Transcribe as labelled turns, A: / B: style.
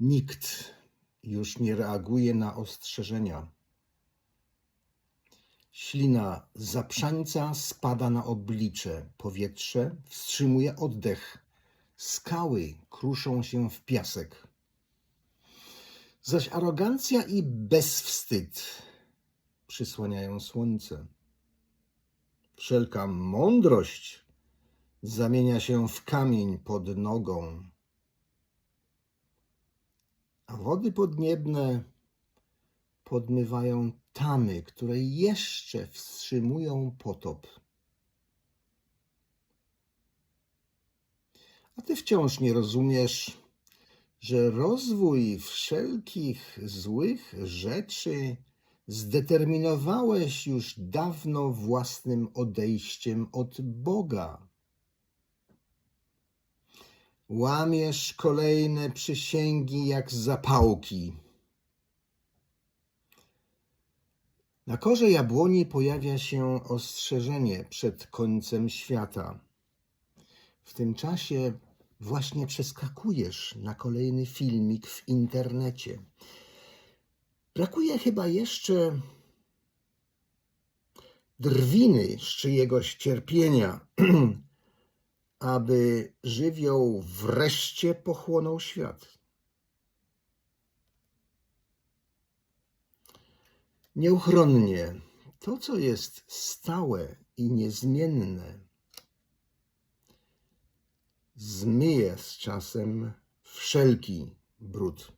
A: Nikt już nie reaguje na ostrzeżenia. Ślina zaprzańca spada na oblicze, powietrze wstrzymuje oddech, skały kruszą się w piasek. Zaś arogancja i bezwstyd przysłaniają słońce. Wszelka mądrość zamienia się w kamień pod nogą, wody podniebne podmywają tamy, które jeszcze wstrzymują potop. A ty wciąż nie rozumiesz, że rozwój wszelkich złych rzeczy zdeterminowałeś już dawno własnym odejściem od Boga. Łamiesz kolejne przysięgi jak zapałki. Na korze jabłoni pojawia się ostrzeżenie przed końcem świata. W tym czasie właśnie przeskakujesz na kolejny filmik w internecie. Brakuje chyba jeszcze drwiny z czyjegoś cierpienia, aby żywioł wreszcie pochłonął świat. Nieuchronnie to, co jest stałe i niezmienne, zmyje z czasem wszelki brud.